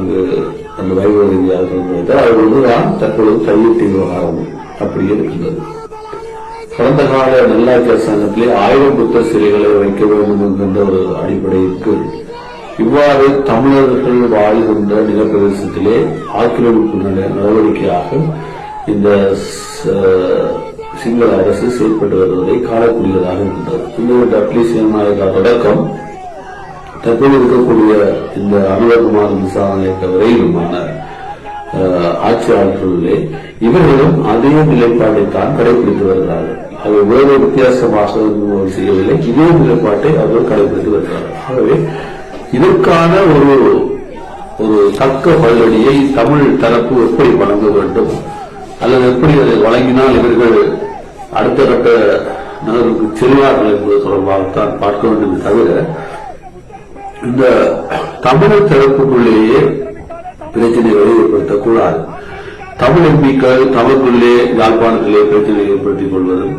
அங்கு அந்த வைபவ ரீதியாக திறந்து வைத்தார் ஒன்றுதான் தற்பொழுது கையெட்டி விவகாரம் அப்படியே இருக்கின்றது கடந்த கால நல்லாட்சி அரசாங்கத்திலே ஆயிரம் புத்த சிலைகளை வைக்க வேண்டும் என்கின்ற ஒரு அடிப்படைக்கு இவ்வாறு தமிழர்கள் வாழ்கின்ற நிலப்பிரதேசத்திலே ஆக்கிரமிப்பு நடவடிக்கையாக இந்த சிங்கள அரசு செயல்பட்டு வருவதை காணக்கூடியதாக இருக்கின்றது. இந்த அப்ளிகேஷன் தொடக்கம் தற்போது இருக்கக்கூடிய இந்த அனுபவமான விசாரணை வரையிலுமான அஹ், ஆட்சியாளர்களிலே இவர்களும் அதே நிலைப்பாட்டைத்தான் கடைபிடித்து வருகிறார்கள். அது வேறு வித்தியாசமாக செய்யவில்லை. இதே நிலைப்பாட்டை அவர்கள் கடைபிடித்து வருகிறார்கள் ஆகவே இதற்கான ஒரு ஒரு தக்க பதிலடியை தமிழ் தரப்பு எப்படி வழங்க வேண்டும் அல்லது எப்படி அதை வழங்கினால் இவர்கள் அடுத்த கட்ட நகருக்கு செல்வார்கள் என்பது தொடர்பாகத்தான் பார்க்க வேண்டும் தவிர இந்த தமிழர் தரப்புக்குள்ளேயே பிரச்சனைகளை ஏற்படுத்தக்கூடாது. தமிழ் எம்பிக்கள் தமக்குள்ளே யாழ்ப்பாணத்திலே பிரச்சனை ஏற்படுத்திக் கொள்வதும்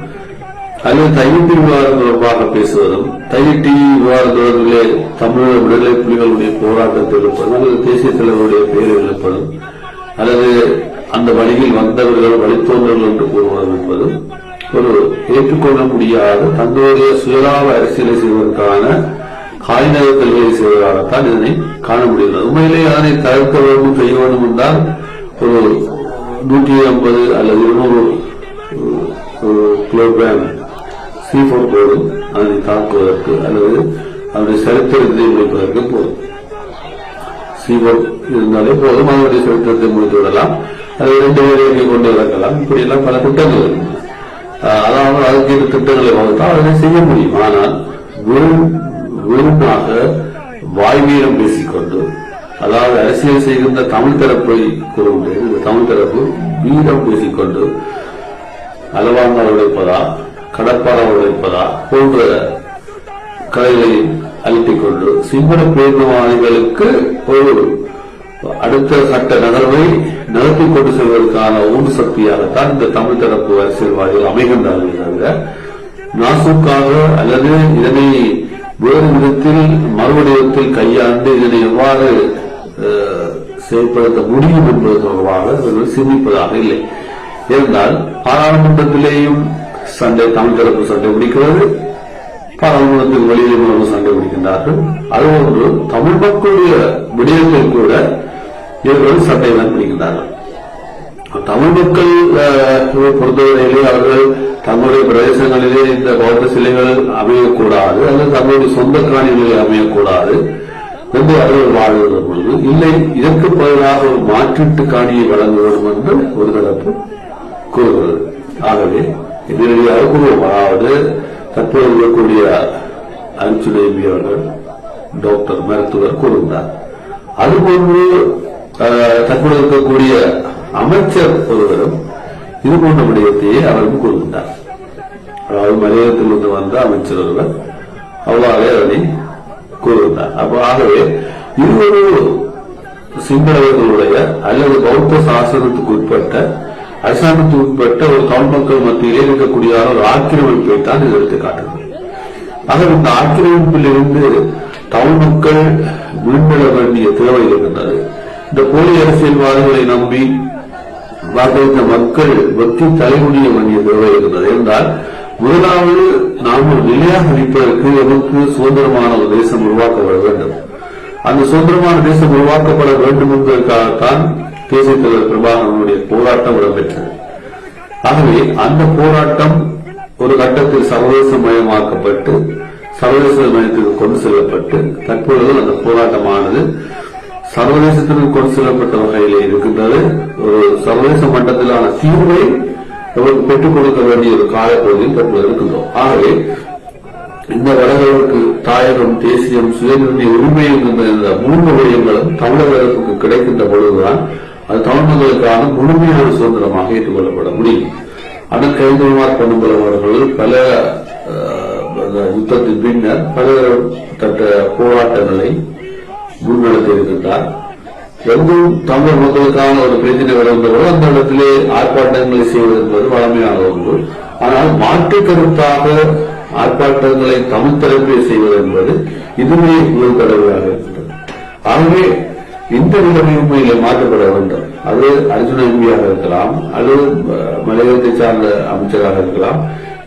அல்லது தையிட்டி விவகாரம் தொடர்பாக பேசுவதும் தையிட்டி விவகாரம் தொடர்பிலே தமிழர் விடுதலை புலிகளுடைய போராட்டத்தை எழுப்பதும் அல்லது தேசிய தலைவருடைய பெயரை எழுப்பதும் அல்லது அந்த வழியில் வந்தவர்கள் வழித்தோன்றர்கள் என்று கூறுவதும் என்பதும் ஒரு ஏற்றுக்கொள்ள முடியாத தங்களுடைய சுயலாப அரசியலை செய்வதற்கான காய்நகர்த்தல்களை செய்வதாகத்தான் இதனை காண முடிகிறது உண்மையிலே அதனை தவிர்க்க வேண்டும் செய்ய வேண்டும் என்றால் ஒரு நூற்றி ஐம்பது அல்லது இருநூறு கிலோகிராம் சி போர் போதும் அதனை தாக்குவதற்கு அல்லது அதனுடைய சரித்திரத்தை முடிப்பதற்கு போதும். சீவம் இருந்தாலே போதும். அதனுடைய சரித்திரத்தை முடித்து விடலாம். அது இரண்டு பேரை கொண்டு இறக்கலாம். இப்படி எல்லாம் பல திட்டங்கள் இருக்கின்றன அதாவது அதுக்கு திட்டங்களை வகுத்தால் அதனை செய்ய முடியும். ஆனால் வெறும் வெறுமாக பேசிக்கொண்டு அதாவது அரசியல் செய்கின்ற தமிழ் தரப்பை கூறுகின்றது இந்த தமிழ் தரப்பு வீரம் பேசிக்கொண்டு அளவாங்க உழைப்பதா கடற்பாறை உழைப்பதா போன்ற கலைகளை அழுத்திக் கொண்டு சிம்மன பேருவாதிகளுக்கு ஒரு அடுத்த சட்ட நகர்வை நடத்தி கொண்டு செல்வதற்கான ஊன்று சக்தியாகத்தான் இந்த தமிழ் தரப்பு அரசியல்வாதிகள் அமைகின்றார்கள் தவிர நாசுக்காக அல்லது இதனை வேறு விதத்தில் மறுவடிவத்தில் கையாண்டு இதனை எவ்வாறு அஹ், செயல்படுத்த முடியும் என்பது தொடர்பாக இவர்கள் சிந்திப்பதாக இல்லை. இருந்தால் பாராளுமன்றத்திலேயும் சண்டை தமிழ் தரப்பு சண்டை பிடிக்கிறது. பாராளுமன்றத்தில் வெளியே மூலம் சண்டை பிடிக்கின்றார்கள். அதுபோன்று தமிழ் மக்களுடைய விடயத்தில் கூட இவர்கள் சண்டைதான் பிடிக்கின்றார்கள். தமிழ் மக்கள் அஹ், பொறுத்தவரையிலே அவர்கள் தங்களுடைய பிரதேசங்களிலே இந்த பௌத்த சிலைகள் அமையக்கூடாது அல்லது தங்களுடைய சொந்த காணிகளிலே அமையக்கூடாது. என்று அவர்கள் வாழ்கிற பொழுது இல்லை இதற்கு பதிலாக ஒரு மாற்றீட்டு காணியை வழங்க வேண்டும் என்று ஒரு தரப்பு கூறுகிறது. ஆகவே இதனுடைய கூறுவோம் அதாவது தற்போது இருக்கக்கூடிய அரிச்சுடேபி அவர்கள் டாக்டர் மருத்துவர் கூறுகிறார். அதுபோன்று தற்போது இருக்கக்கூடிய அமைச்சர் ஒருவரும் இது போன்ற விடயத்தையே அவரும் கூறுகின்றார். அதாவது மலையகத்திலிருந்து வந்த அமைச்சர் ஒருவர் அவ்வாறே அதனை கூறுகின்றார் அப்ப ஆகவே இது ஒரு சிங்களவர்களுடைய அல்லது பௌத்த சாசனத்துக்கு உட்பட்ட அரசாங்கத்துக்கு உட்பட்ட ஒரு தமிழ் மக்கள் மத்தியிலே இருக்கக்கூடிய ஒரு ஆக்கிரமிப்பை தான் இது எடுத்து காட்டுகிறது. ஆக இந்த ஆக்கிரமிப்பில் இருந்து தமிழ் மக்கள் மீண்டெழ வேண்டிய தேவை இருக்கின்றது. இந்த போலி அரசியல்வாதிகளை நம்பி வாக்களித்த மக்கள் வெற்றி தலைமுடிய வேண்டிய தேவை இருக்கின்றது. என்றால் முதலாவது நாம் ஒரு நிலையாக நிற்பதற்கு எமக்கு சுதந்திரமான ஒரு தேசம் உருவாக்கப்பட வேண்டும்? அந்த சுதந்திரமான தேசம் உருவாக்கப்பட வேண்டும் என்பதற்காகத்தான் தேசிய தலைவர் பிரபாகரனுடைய போராட்டம் இடம்பெற்றது. ஆகவே அந்த போராட்டம் ஒரு கட்டத்தில் சர்வதேசமயமாக்கப்பட்டு சர்வதேச மயத்துக்கு கொண்டு செல்லப்பட்டு தற்பொழுது அந்த போராட்டமானது சர்வதேசத்திற்கு கொண்டு செல்லப்பட்ட வகையிலே இருக்கின்றது. ஒரு சர்வதேச மட்டத்திலான தீர்வை நமக்கு பெற்றுக் கொடுக்க வேண்டிய ஒரு காலப்பகுதியில் தற்போது இருக்கின்றோம். ஆகவே இந்த வடகிழக்கு தாயகம் தேசியம் சுயநிர்ணய உரிமை என்கின்ற இந்த மூன்று விடயங்களும் தமிழர்களுக்கு கிடைக்கின்ற பொழுதுதான் அது தமிழர்களுக்கான முழுமையான சுதந்திரமாக ஏற்றுக்கொள்ளப்பட முடியும். ஆனால் கைதுமார் பொன்னம்பலம் அவர்கள் பல அஹ், யுத்தத்தின் பின்னர் பல தட்ட போராட்டங்களை முன்னெடுத்திருக்கின்றார். எங்கும் தமிழ் மக்களுக்கான ஒரு பிரச்சனை வருகின்றபோது அந்த இடத்திலே ஆர்ப்பாட்டங்களை செய்வது என்பது வழமையான ஒன்று ஆனால் மாற்று கருத்தாக ஆர்ப்பாட்டங்களை தமிழ் தரப்பில் செய்வது என்பது இதுவே ஒரு கடவுளாக இருக்கிறது ஆகவே இந்த நிலைமை மாற்றப்பட வேண்டும். அது அர்ஜுன எம்பியாக இருக்கலாம் அது மலையத்தை மலையகத்தை சார்ந்த அமைச்சராக இருக்கலாம்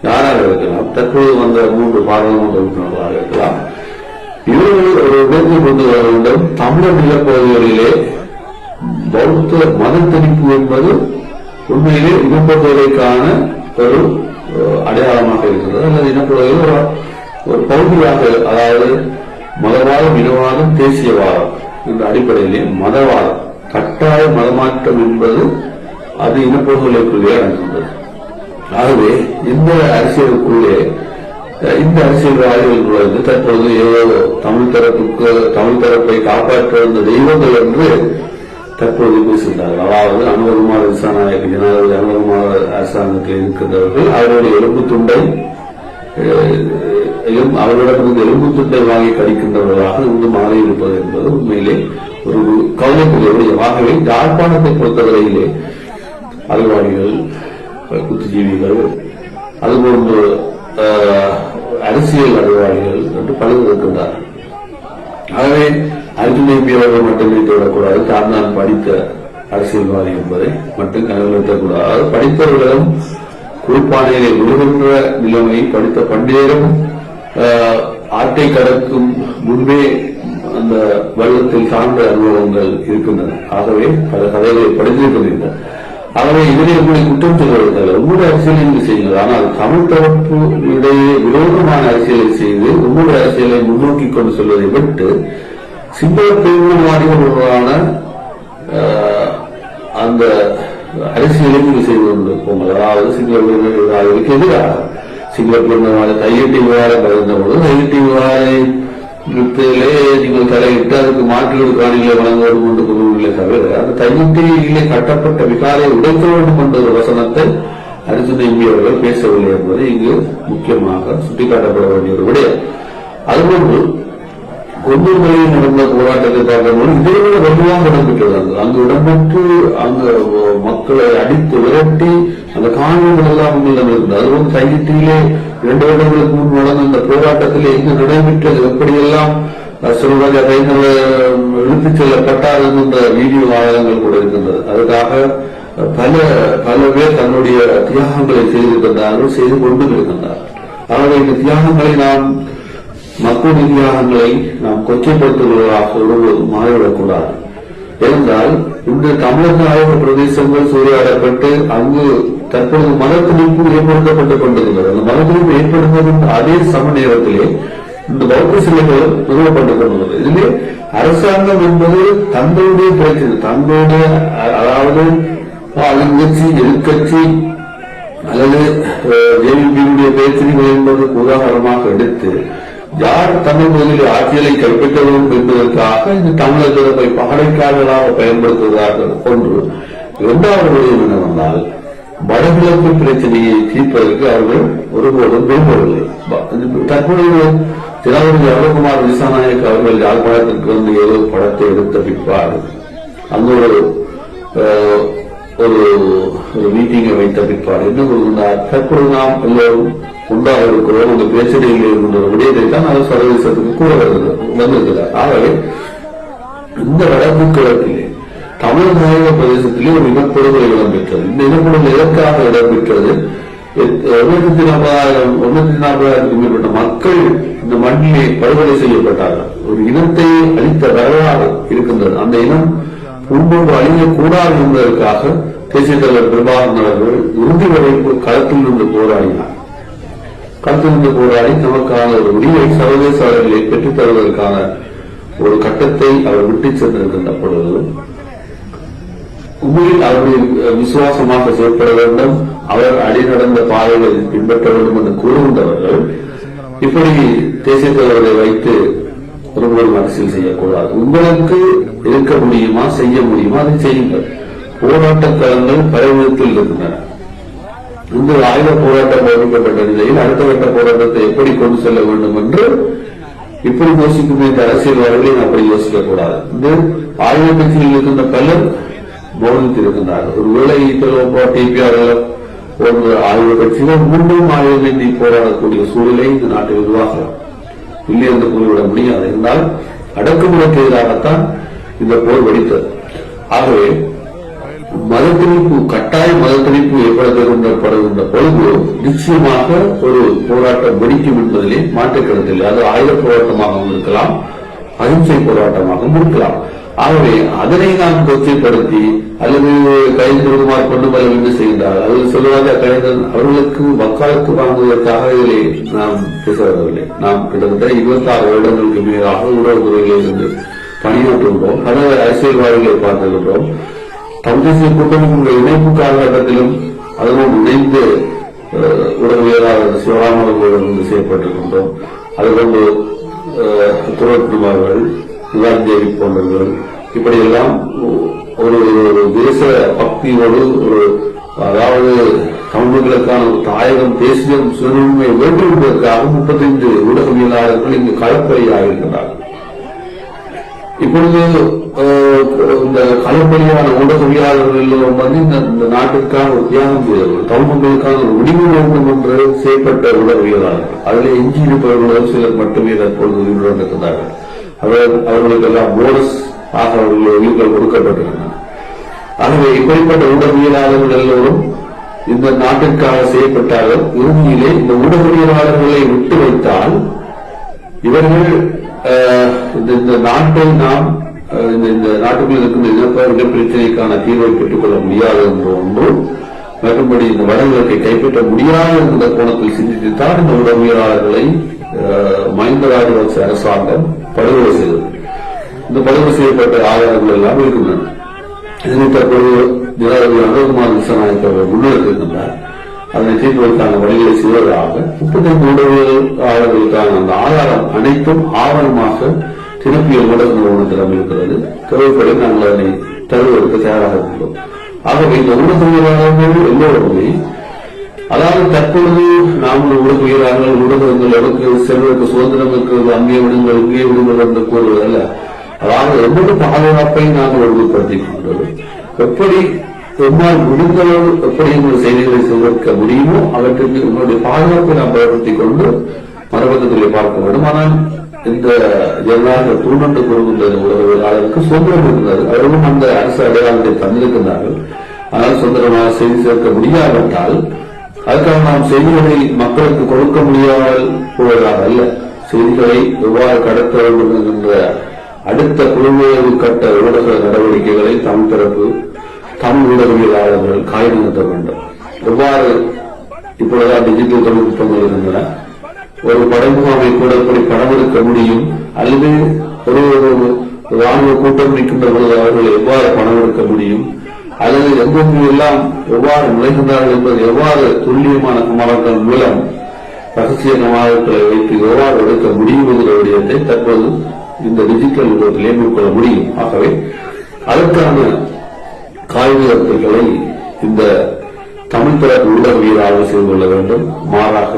யாராக இருக்கலாம் தற்போது வந்த மூன்று பாராளுமன்ற உறுப்பினர்களாக இருக்கலாம். இவர்கள் ஒரு இடத்தை கொண்டு வர வேண்டும் தமிழர் நிலப்பகுதிகளிலே பௌத்த மத திணிப்பு என்பது உண்மையிலே இனப்படுவதற்கான ஒரு அடையாளமாக இருக்கிறது. அல்லது இனப்படுவதில் ஒரு ஒரு பகுதியாக அதாவது மதவாதம் இனவாதம் தேசியவாதம் என்ற அடிப்படையிலே மதவாதம் கட்டாய மதமாற்றம் என்பது அது இனப்படுகொலைக்குள்ளே அடங்குகின்றது. ஆகவே இந்த அரசியலுக்குள்ளே இந்த அரசியல்வாதிகள் வந்து தற்போது ஏதோ தமிழ் தரப்புக்கு தமிழ் தரப்பை காப்பாற்ற வந்த தெய்வங்கள் என்று தற்போது பேசுகிறார்கள். அதாவது அனுபவகுமார் விசாநாயக ஜனாதிபதி அனுபவகுமார் அரசாங்கத்தில் இருக்கின்றவர்கள் அவருடைய எலும்பு துண்டை அவர்களிடமிருந்து எலும்பு துண்டை வாங்கி கடிக்கின்றவர்களாக இன்று மாறி இருப்பது என்பது உண்மையிலே ஒரு கவலைக்குரிய விடயம் யாழ்ப்பாணத்தை பொறுத்தவரையிலே அறிவாளிகள் குத்துஜீவிகள் அதுபோன்று அஹ், அரசியல் அறிவாளிகள் என்று பலர் இருக்கின்றார்கள் ஆகவே அர்ஜுனை எம்பி மட்டும் வைத்துவிடக்கூடாது தான் நான் படித்த அரசியல்வாதி என்பதை மட்டும் கனவு படித்தவர்களும் குளிப்பானையிலே விழுகின்ற நிலைமை படித்த பண்டிதரும் ஆஹ், ஆட்டை கடக்கும் முன்பே அந்த வெள்ளத்தில் சார்ந்த அனுபவங்கள் இருக்கின்றன. ஆகவே பல கதைகளை படித்திருக்கின்றன ஆகவே இதனை உங்களை குற்றம் சொல்வதற்காக உங்களுடைய அரசியலை நீங்கள் செய்யுங்கள் ஆனால் தமிழ் தரப்பு இடையே விரோதமான அரசியலை செய்து உங்களுடைய அரசியலை முன்னோக்கி கொண்டு செல்வதை விட்டு சிங்கள பிரிவினவாதிகளுடனான ஆஹ், அந்த அரசியலை நீங்கள் செய்து கொண்டிருப்போம் அதாவது சிங்கள பிரிவினவாதிகளுக்கு எதிராக சிங்கள பிரிவினவாத கையெட்டி விவகாரம் இருந்த பொழுது கையெட்டி விவகாரத்திலே நீங்கள் தலையிட்டு அதுக்கு மாற்றுகள் காணிகளை வழங்க வேண்டும் என்று கூறுவதில்லை தவிர அந்த கையெட்டியிலே கட்டப்பட்ட விகாரை உடைக்க வேண்டும் என்ற ஒரு வசனத்தை அர்ஜுன எம்பி அவர்கள் பேசவில்லை என்பது இங்கு முக்கியமாக சுட்டிக்காட்டப்பட வேண்டிய ஒரு விடயம். அதுபோன்று கொண்டூர் மலையில் நடந்த போராட்டத்தை பார்க்கும்போது இதே விட வலுவாக இடம்பெற்றது அங்கு இடம்பெற்று அங்கு மக்களை அடித்து விரட்டி அந்த காணொலிகள் எல்லாம் உங்களிடம் இருந்தது. அது வந்து கையிட்டியிலே இரண்டு வருடங்களுக்கு முன் நடந்த அந்த போராட்டத்திலே எங்கு நடைபெற்றது எப்படியெல்லாம் சிறுவராஜா கைகள் இழுத்துச் செல்லப்பட்டார் என்கின்ற வீடியோ ஆதாரங்கள் கூட இருக்கின்றது. அதுக்காக பல பல பேர் தன்னுடைய தியாகங்களை செய்திருக்கின்றார்கள் செய்து கொண்டு இருக்கின்றார்கள். ஆகவே இந்த தியாகங்களை நாம் மக்கள் தியாகங்களை நாம் கொச்சைப்படுத்துவதாக மாறிவிடக்கூடாது. ஏனென்றால் இந்த தமிழக ஆய்வு பிரதேசங்கள் சூறையாடப்பட்டு அங்கு தற்பொழுது மதத்திணிப்பு ஏற்படுத்தப்பட்டுக் கொண்டிருக்கிறது. அந்த மதத்திணிப்பு ஏற்படுத்துவதன் அதே சம நேரத்திலே இந்த பௌத்த சிலைகளும் நிறுவப்பட்டுக் கொண்டுள்ளது இதிலே அரசாங்கம் என்பது தங்களுடைய பேச்சு தங்களுடைய அதாவது ஆளுங்கட்சி எதிர்கட்சி அல்லது ஜேவிபியுடைய பேச்சினை என்பதற்கு உதாரணமாக எடுத்து யார் தமிழ் மொழியில் ஆட்சியலை கைப்பற்ற வேண்டும் என்பதற்காக இந்த தமிழர் தொடர்பை பகடைக்காரர்களாக பயன்படுத்துவதாக ஒன்று. இரண்டாவது விடயம் என்னவென்றால் வடகிழக்கு பிரச்சனையை தீர்ப்பதற்கு அவர்கள் ஒருபோதும் விரும்பவில்லை. தற்போது தற்பொழுது ஜனாதிபதி அருண்குமார் திசாநாயக் அவர்கள் யாழ்ப்பாணத்திற்கு வந்து ஏதோ படத்தை எடுத்த பிற்பாடு அங்கு ஒரு அஹ், ஒரு ஒரு மீட்டிங்கை வைத்த பிற்பாடு என்ன கூறுகின்றார்? தற்பொழுது நாம் எல்லோரும் உண்டாக இருக்கிறோம் அந்த பிரச்சனையில் இருக்கின்ற ஒரு விடயத்தை தான் அவர் சர்வதேசத்துக்கு கூட வந்திருக்கிறார். ஆகவே இந்த வடக்கு கிழக்கிலே தமிழ் பிரதேசத்திலே ஒரு இனப்படுகொலை இடம்பெற்றது. இந்த இனப்படுகொலை எதற்காக இடம்பெற்றது? எத்- நாற்பதாயிரம் ஒரு நாற்பதாயிரத்துக்கு மேற்பட்ட மக்கள் இந்த மண்ணிலே படுகொலை செய்யப்பட்டார்கள். ஒரு இனத்தை அளித்த வரலாறு இருக்கின்றது. அந்த இனம் முன்பொன்று அழியக்கூடாது என்பதற்காக தேசிய தலைவர் பிரபாகரன் அவர்கள் இறுதி வரை களத்தில் இருந்து போராடினார். களத்தில் இருந்து போராடி நமக்கான ஒரு உரிமை சர்வதேச அளவிலே பெற்றுத் தருவதற்கான ஒரு கட்டத்தை அவர் விட்டுச் சென்றிருக்கின்ற பொழுது உண்மையில் அவருடைய விசுவாசமாக செயல்பட வேண்டும். அவர் அடிநடந்த பாதைகள் பின்பற்ற வேண்டும் என்று கூறுகின்றவர்கள். இப்படி தேசிய தலைவரை வைத்து ஒருவரும் அரசியல் செய்யக்கூடாது. உங்களுக்கு இருக்க முடியுமா செய்ய முடியுமா அதை செய்யுங்கள். போராட்ட தளங்கள் பலவிதத்தில் இருக்கின்றன இந்த ஆயுத போராட்டம் அறிவிக்கப்பட்ட நிலையில் அடுத்த கட்ட போராட்டத்தை எப்படி கொண்டு செல்ல வேண்டும் என்று இப்படி யோசிக்கும் இந்த அரசியல்வாதிகளை அப்படி யோசிக்கக்கூடாது. இந்த ஆயுத கட்சியில் இருக்கின்ற பலர் போதித்திருக்கின்றார்கள் ஒருவேளை டிபிஆர் போன்ற ஆயுத கட்சிகள் மீண்டும் ஆயுதம் போராடக்கூடிய சூழலை இந்த நாட்டில் உருவாகலாம். இல்லை என்று கூறிவிட முடியாது. என்றால் அடக்குமுறைக்கு எதிராகத்தான் இந்த போர் வெடித்தது. ஆகவே மதத்திணிப்பு கட்டாய மதத்திணிப்பு ஏற்படுத்தப்படுகின்ற பொழுது நிச்சயமாக ஒரு போராட்டம் வெடிக்கும் என்பதிலே மாற்றுக் கருத்தில்லை அது ஆயுத போராட்டமாகவும் இருக்கலாம் அகிம்சை போராட்டமாகவும் இருக்கலாம். ஆகவே அதனை நாம் கொச்சைப்படுத்தி அல்லது கைது பெறுமாறு கொண்டு வர வேண்டும் செய்தால் அதில் சொல்லுவாங்க கலைஞர் அவர்களுக்கு வக்காலத்து வாங்குவதற்காக இதிலே நாம் பேச வரவில்லை நாம் கிட்டத்தட்ட இருபத்தி ஆறு வருடங்களுக்கு மேலாக உறவுத்துறையில் இருந்து பணியாற்றுகிறோம் பல அரசியல்வாதிகளை பார்த்திருக்கிறோம் தமிழ் தேசிய கூட்டமைப்பு இணைப்பு காலகட்டத்திலும் அதனோடு இணைந்து அஹ், உடற்வியலாளர் சிவராமன் வந்து செய்யப்பட்டிருக்கின்றோம். அதுபோன்று துறக்குமார்கள் சிவாஜி தேவி போன்றவர்கள் இப்படியெல்லாம் ஒரு ஒரு தேச பக்தியோடு ஒரு அதாவது தமிழர்களுக்கான ஒரு தாயகம் தேசியம் சுதந்திரமை வேண்டும் என்பதற்காக முப்பத்தைந்து ஊடகவியலாளர்கள் இங்கு களப்பணியாக இப்பொழுது இந்த களப்பணியான ஊடகவியலாளர்கள் எல்லோரும் வந்து இந்த நாட்டிற்கான ஒரு தியாகம் செய்தவர்கள் தமிழ் மக்களுக்கான ஒரு முடிவு வேண்டும் என்று செய்யப்பட்ட ஊடகவியலாளர்கள். அதில் எஞ்சி இருப்பவர்கள் சிலர் மட்டுமே தற்பொழுது உயிருடன் இருக்கிறார்கள் அவர் அவர்களுக்கெல்லாம் போனஸ் ஆக அவர்கள் உயிர்கள் கொடுக்கப்பட்டிருந்தன. ஆகவே இப்படிப்பட்ட ஊடகவியலாளர்கள் எல்லோரும் இந்த நாட்டிற்காக செய்யப்பட்டார்கள். இறுதியிலே இந்த ஊடகவியலாளர்களை விட்டு வைத்தால் இவர்கள் இந்த இந்த நாட்டை நாம் இந்த இந்த நாட்டுக்குள் இருக்கின்ற இனப்பெருக்க பிரச்சனைக்கான தீர்வை பெற்றுக்கொள்ள முடியாது என்ற ஒன்று மற்றபடி இந்த வடகிழக்கை கைப்பற்ற முடியாது என்ற கோணத்தில் சிந்தித்துத்தான் இந்த உடமையாளர்களை மஹிந்த ராஜபக்ச அரசாங்கம் படுகொலை செய்தது. இந்த படுகொலை செய்யப்பட்ட ஆதாரங்கள் எல்லாம் இருக்கின்றன. இதனை தற்போது ஜனாதிபதி அனுகுமார் விசாரணை அவர்கள் முன்னெடுத்திருக்கின்றார் அதனை தீர்ப்பதற்கான வழிகளை செய்வதாக முப்பத்தைந்து ஊடகங்களுக்கான அந்த ஆதாரம் அனைத்தும் ஆவணமாக திருப்பியல் ஊடக நிறுவனத்திடம் இருக்கிறது தேவைப்படி நாங்கள் அதனை தருவதற்கு தயாராக இருக்கிறோம் ஆகவே இந்த ஊடகவியலாளர்கள் எல்லோருமே அதாவது தற்பொழுது நாம் ஊடகவியலாளர்கள் ஊடகங்கள் எவருக்கு செல்வதற்கு சுதந்திரம் இருக்கிறது அங்கே விடுங்கள் இங்கே விடுங்கள் என்று கூறுவதல்ல. அதாவது எவ்வளவு பாதுகாப்பை நாங்கள் ஒழுங்குபடுத்திக் கொண்டோம். எப்படி எம்மால் முடிந்தளவு எப்படி எங்கள் செய்திகளை செய்வதற்க முடியுமோ அவற்றுக்கு உங்களுடைய பாதுகாப்பை நாம் பயன்படுத்திக் கொண்டு மறுபக்கத்திலே பார்க்க வேண்டும். ஆனால் இந்த ஜனநாயக தூண்டென்று கூறுகின்ற உலகவியலாளருக்கு சுதந்திரம் இருக்கிறது அவர்களும் அந்த அரசு அடையாளத்தை தந்திருக்கிறார்கள். ஆனால் சுதந்திரமாக செய்தி சேர்க்க முடியாவிட்டால் அதுக்காக நாம் செய்திகளை மக்களுக்கு கொடுக்க முடியாமல் போவதாக அல்ல. செய்திகளை எவ்வாறு கடத்த வேண்டும் என்கின்ற அடுத்த குழுமையவு கட்ட ஊடக நடவடிக்கைகளை தமிழ் தரப்பு தம் ஊடகவியலாளர்கள் காய் வேண்டும். எவ்வாறு இப்பொழுதா டிஜிட்டல் தொழில்நுட்பங்கள் இருந்தன ஒரு படைமுகாமை கூட எப்படி படம் எடுக்க முடியும். அல்லது ஒரு ஒரு ராணுவ கூட்டம் நிற்கின்ற பொழுது அவர்கள் எவ்வாறு பணம் எடுக்க முடியும்? அல்லது எங்கெங்கு எல்லாம் எவ்வாறு நுழைகின்றார்கள் என்பது எவ்வாறு துல்லியமான குமாரங்கள் மூலம் ரகசிய கமாரங்களை வைத்து எவ்வாறு எடுக்க முடியும் என்கிற விடயத்தை தற்போது இந்த டிஜிட்டல் உலகத்திலே மேற்கொள்ள முடியும். ஆகவே அதற்கான காய்கறிகளை இந்த தமிழ் தரப்பு ஊடகவியலாளர்கள் செய்து கொள்ள வேண்டும். மாறாக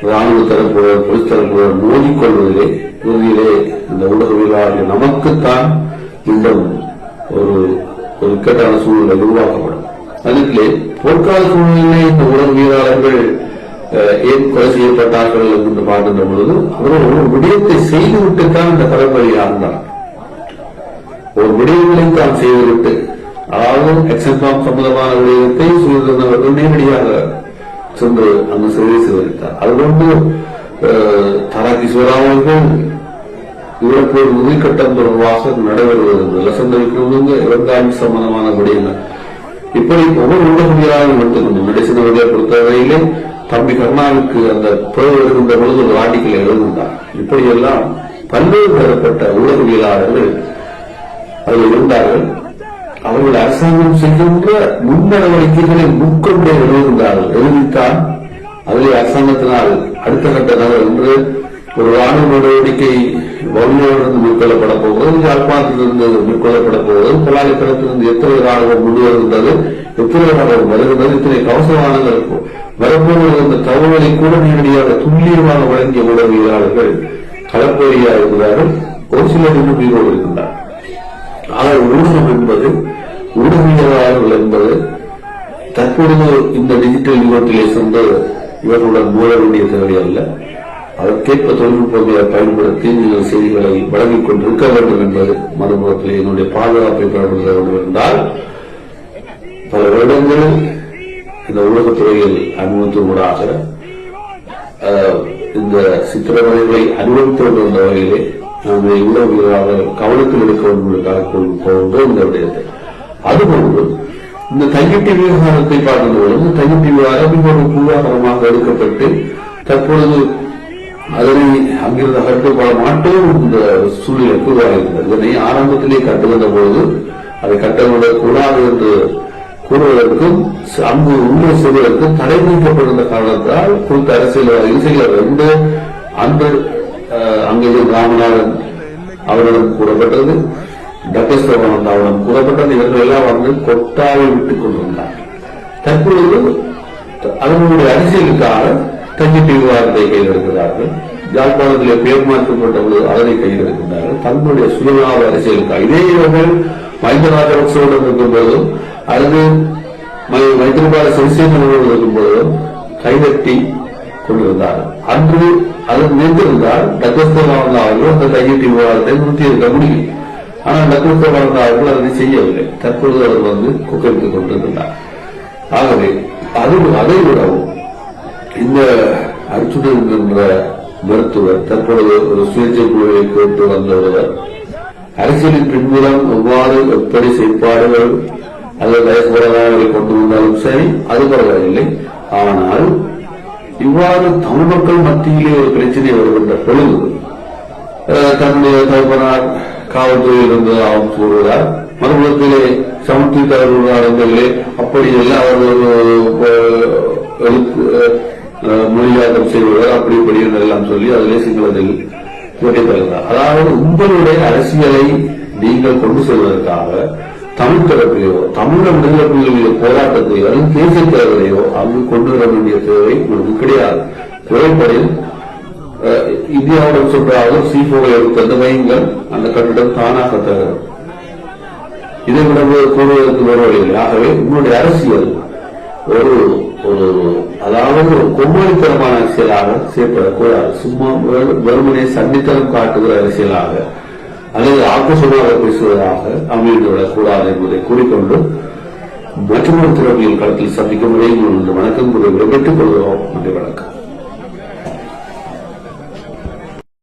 ராணுவ தரப்புடன் போலீஸ் தரப்புடன் மோதிக்கொள்வதிலே இறுதியிலே இந்த ஊடகவியலாளர்கள் நமக்குத்தான் இன்னும் ஒரு ஒரு இக்கட்டான சூழ்நிலை உருவாக்கப்படும். அதிலே போர்க்கால சூழ்நிலை இந்த உலக அஹ், ஏன் கொலை செய்யப்பட்டார்கள் என்று பார்க்கின்ற பொழுது அவர்கள் ஒரு விடயத்தை செய்துவிட்டுத்தான் இந்த கடற்படை ஆழ்ந்தார் ஒரு விடயங்களை தான் செய்துவிட்டு அதாவது எக்ஸாம் சம்பந்தமான விடயத்தை சுயதந்தவர்கள் நேரடியாக சென்று அந்த சிறையை சிவரித்தார் அதுகொண்டு தராக்கி சிவராமர்கள் இவருக்கு ஒரு உறுதிக்கட்டம் தொடர்பாக நடைபெறுவது லசந்தரிக்கிறவங்க இறந்தாய்வு சம்பந்தமான விடயங்கள் இப்படி ஒவ்வொரு ஊடகவியலாளரும் எடுத்துக்கொண்டு மெடிசினவர்களை பொறுத்தவரையிலே தம்பி கருணாவுக்கு அந்த பிறகு எழுகின்ற பொழுது ஒரு ஆர்டிக்கல் எழுதுகின்றார் இப்படியெல்லாம் பல்வேறு தரப்பட்ட ஊடகவியலாளர்கள் அதில் இருந்தார்கள். அவர்கள் அரசாங்கம் செய்கின்ற முன் நடவடிக்கைகளை முன்கொண்டே எழுதுகின்றார்கள் எழுதித்தான் அதிலே அரசாங்கத்தினால் அடுத்த கட்ட நகர் என்று ஒரு ராணுவ நடவடிக்கை வவுனியாவிலிருந்து மேற்கொள்ளப்பட போகிறது யாழ்ப்பாணத்திலிருந்து மேற்கொள்ளப்பட போகிறது பல்லாயிரத்திலிருந்து எத்தனை ராணுவம் முன் வருகின்றது எத்தனை ராணுவம் வருகின்றது இத்தனை கவசமானங்கள் வரப்போவது அந்த தகவலை கூட நேரடியாக துல்லியமாக வழங்கிய உளவியலாளர்கள் களப்பேரியா இருக்கிறார்கள் ஒரு சிலர் இன்னும் உயிரோடு இருக்கின்றார். ஆனால் ஊடகம் என்பது ஊடகவியலாளர்கள் என்பது தற்பொழுது இந்த டிஜிட்டல் யுகத்திலே சென்று இவர்களுடன் மூட வேண்டிய தேவை அல்ல அதற்கேற்ப தொழில்நுட்பங்களை பயன்படுத்தி நீங்கள் செய்திகளை வழங்கிக் கொண்டிருக்க வேண்டும் என்பது மறுபுறத்தில் என்னுடைய பாதுகாப்பை பயன்படுத்த வேண்டும் என்றால் பல வருடங்கள் இந்த உலகத்துறையில் அனுபவத்தினூடாக அஹ், இந்த சித்திரவதைகளை அனுபவித்து வந்த வகையிலே நாம் இவ்வளவு உணவுகளாக கவனத்தில் எடுக்க வேண்டும் என்பதற்காக போகின்றோம் இந்த விடயத்தை. அதுபோன்று இந்த தங்கிட்டி விவகாரத்தை பார்க்கும் பொழுது தையட்டி விவகாரம் மிகவும் பூர்வாகரமாக எடுக்கப்பட்டு தற்பொழுது அதனை அங்கிருந்து கட்டுப்பட மாட்டோம் இந்த சூழ்நிலை சூழ்நிலைக்கு இருந்தது இதனை ஆரம்பத்திலே வந்த பொழுது அதை கட்டவிடக் கூடாது என்று கூறுவதற்கும் அங்கு உண்மை செய்வதற்கும் தடை நீக்கப்பட்டிருந்த காரணத்தால் குறித்த அரசியல்வாதிகள் செய்ய ரெண்டு அந்த அஹ், அங்கே ராமநாதன் அவரிடம் கூறப்பட்டது டக்கஸ்தவன் அவரிடம் கூறப்பட்டது. இவர்கள் எல்லாம் வந்து கொட்டாவை விட்டுக் கொண்டிருந்தார் தற்பொழுது அதனுடைய அரசியலுக்காக தங்கிட்டு விவாதத்தை கையில் எடுக்கிறார்கள் யாழ்ப்பாணத்திலே பேர் மாற்றப்பட்ட பொழுது அதனை கையில் எடுக்கின்றார்கள் தங்களுடைய சுயலாப அரசியலுக்காக. இதே இவர்கள் மஹிந்த ராஜபக்சோடு இருக்கும் போதும் அல்லது மை- மைத்திரிபால சிறிசேனோடு இருக்கும் போதும் கைதட்டி கொண்டிருந்தார்கள். அன்று அது நின்றிருந்தால் டக்கஸ்தவன் அவர்கள் அந்த கையெட்டி விவாதத்தை நிறுத்தி இருக்க முடியும் ஆனால் டக்கஸ்தவன் அவர்கள் அதனை செய்யவில்லை. தற்பொழுது அவர் வந்து கொக்கரித்துக் கொண்டிருக்கிறார். ஆகவே அது அதை விடவும் இந்த அர்ச்சுனன் என்ற மருத்துவர் தற்பொழுது ஒரு சுயேட்சை குழுவை கேட்டு வந்த ஒருவர் அரசியலின் பின்புறம் எவ்வாறு எப்படி செயற்பாடுகள் அல்லது வயசுபரவாகளை கொண்டு வந்தாலும் சரி அது பரவாயில்லை ஆனால் இவ்வாறு தமிழ் மக்கள் மத்தியிலே ஒரு பிரச்சனை வருகின்ற பொழுது அஹ், தன்னுடைய தகப்பனார் காவல்துறையில் அவர் கூறுகிறார். மறுபுறத்திலே சமத்துவ தகவல்களே அப்படி எல்லாம் அவர்கள் மொழியாக்கம் செய்வதால் அப்படி இப்படி எல்லாம் சொல்லி அதிலே சிங்களத்தில் போட்டி தருகிறார் அதாவது உங்களுடைய அரசியலை நீங்கள் கொண்டு செல்வதற்காக தமிழ் தரப்பிலேயோ தமிழக விடுதலை புலிகளுடைய போராட்டத்தையோ அல்லது தேசிய தேர்தலையோ அங்கு கொண்டு வர வேண்டிய தேவை உங்களுக்கு கிடையாது. தேவைப்படில் அஹ், இந்தியாவுடன் சொல்றாலும் சிபோவை தந்த அந்த வையுங்கள் அந்த கட்டிடம் தானாக தகரும். இதை விட கூறுவதற்கு வருவதில்லை ஆகவே உங்களுடைய அரசியல் ஒரு ஒரு அதாவது ஒரு கொம்மாளித்தனமான அரசியலாக செயற்படக்கூடாது சும்மா வெறுமனே சண்டித்தனம் காட்டுகிற அரசியலாக அல்லது ஆக்ரோஷமாக பேசுவதாக அமைந்து விடக்கூடாது என்பதை கூறிக்கொண்டு மற்றொரு திறமையில் களத்தில் சந்திக்கும் வரையில் வணக்கம் கூறி விடைபெற்றுக் கொள்கிறோம். நன்றி வணக்கம்.